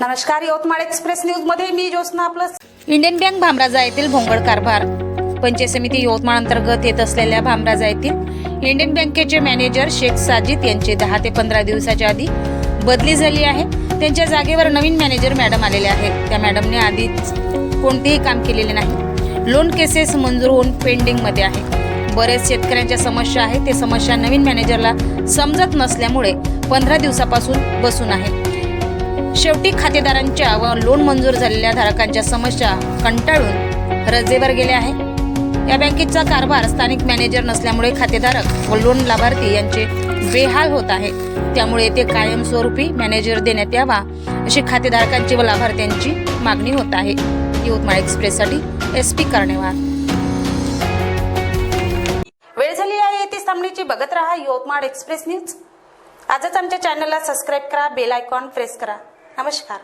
नमस्कार यवतमाळ एक्सप्रेस न्यूजमध्ये मी ज्योत्ना आपलं इंडियन बँक भामराजा येथील भोंगड कारभार. पंचायत समिती यवतमाळ अंतर्गत येत असलेल्या भामराजा येथील इंडियन बँकेचे मॅनेजर शेख साजिद यांचे दहा ते पंधरा दिवसाच्या आधी बदली झाली आहे. त्यांच्या जागेवर नवीन मॅनेजर मॅडम आलेले आहेत. त्या मॅडमने आधीच कोणतेही काम केलेले नाही. लोन केसेस मंजूर होऊन पेंडिंगमध्ये आहे. बरेच शेतकऱ्यांच्या समस्या आहेत. ते समस्या नवीन मॅनेजरला समजत नसल्यामुळे पंधरा दिवसापासून बसून आहे. शेवटी खातेदारांच्या व लोन मंजूर झालेल्या धारकांच्या समस्या कंटाळून रजेवर गेल्या आहे. या बँकेचा कारभार स्थानिक मॅनेजर नसल्यामुळे खातेधारक व लोन लाभार्थी यांचे बेहाल होत आहे. त्यामुळे येथे कायमस्वरूपी मॅनेजर देण्यात यावा अशी खातेधारकांची व लाभार्थ्यांची मागणी होत आहे. यवतमाळ एक्सप्रेससाठी एस पी कर्णेवार. वेळ झाली आहे येथे सामनेची बघत राहा यवतमाळ एक्सप्रेस न्यूज. आजच आमच्या चॅनलला सबस्क्राईब करा बेल आयकॉन प्रेस करा. नमस्कार